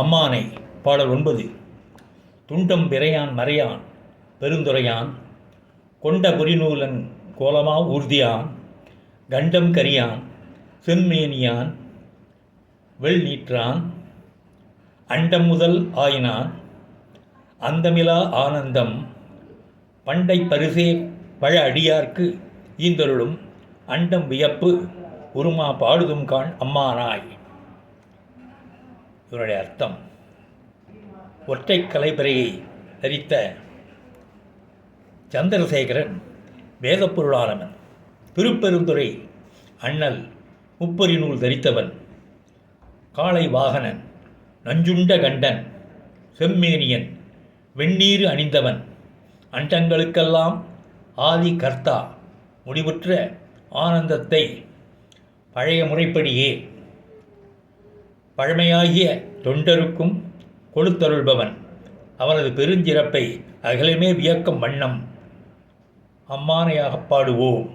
அம்மானை பாடல் ஒன்பது. துண்டம் பிறையான் மறையான் பெருந்துரையான் கொண்ட புரிநூலன் கோலமா ஊர்தியான் கண்டம் கரியான் செம்மேனியான் வெள் நீற்றான் அண்டம் முதல் ஆயினான் அந்தமிலா ஆனந்தம் பண்டை பரிசே பழ அடியார்க்கு ஈந்தருளும் அண்டம் வியப்பு உருமா பாடுதும் காண் அம்மானாய். இவருடைய அர்த்தம். ஒற்றை கலைப்பறையை தரித்த சந்திரசேகரன் வேதப்பொருளானவன் திருப்பெருந்துறை அண்ணல் முப்பரி நூல் தரித்தவன் காளை வாகனன் நஞ்சுண்ட கண்டன் செம்மேனியன் வெந்நீர் அணிந்தவன் அண்டங்களுக்கெல்லாம் ஆதி கர்த்தா முடிவுற்ற ஆனந்தத்தை பழைய முறைப்படியே பழமையாகிய தொண்டருக்கும் கொழுத்தருள்பவன். அவனது பெருஞ்சிறப்பை அகலமே வியக்கும் வண்ணம் அம்மானையாகப் பாடுவோம்.